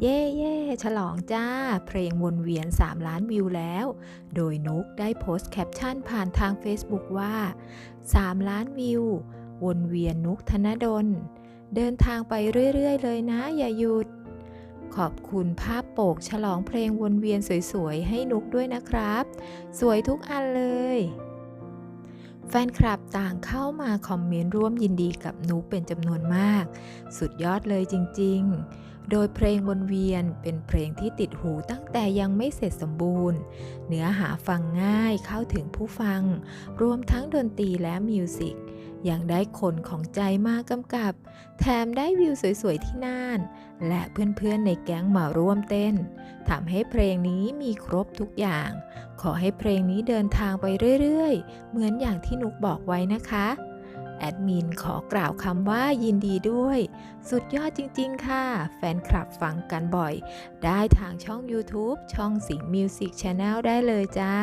เย่เย่ฉลองจ้า เพลงวนเวียน 3 ล้านวิวแล้ว โดยนุกได้โพสต์แคปชั่นผ่านทาง Facebook ว่า 3 ล้านวิว วนเวียนนุกธนดล เดินทางไปเรื่อย ๆ เลยนะ อย่าหยุด ขอบคุณภาพโปกฉลองเพลงวนเวียนสวย ๆ ให้นุกด้วยนะครับ สวยทุกอันเลยแฟนคลับต่างเข้ามาคอมเมนต์ร่วมยินดีกับนุกเป็นจำนวนมาก สุดยอดเลยจริง ๆ โดยเพลงวนเวียนเป็นเพลงที่ติดหูตั้งแต่ยังไม่เสร็จสมบูรณ์ เนื้อหาฟังง่ายเข้าถึงผู้ฟัง รวมทั้งดนตรีและมิวสิกยังได้คนของใจมากำกับ แถมได้วิวสวยๆที่น่าน และเพื่อนๆในแก๊งมาร่วมเต้นทำให้เพลงนี้มีครบทุกอย่าง ขอให้เพลงนี้เดินทางไปเรื่อยๆ เหมือนอย่างที่นุกบอกไว้นะคะ แอดมินขอกล่าวคำว่ายินดีด้วย สุดยอดจริง ๆ ค่ะ แฟนคลับฟังกันบ่อย ได้ทางช่อง YouTube ช่องสิงห์มิวสิกชาแนลได้เลยจ้า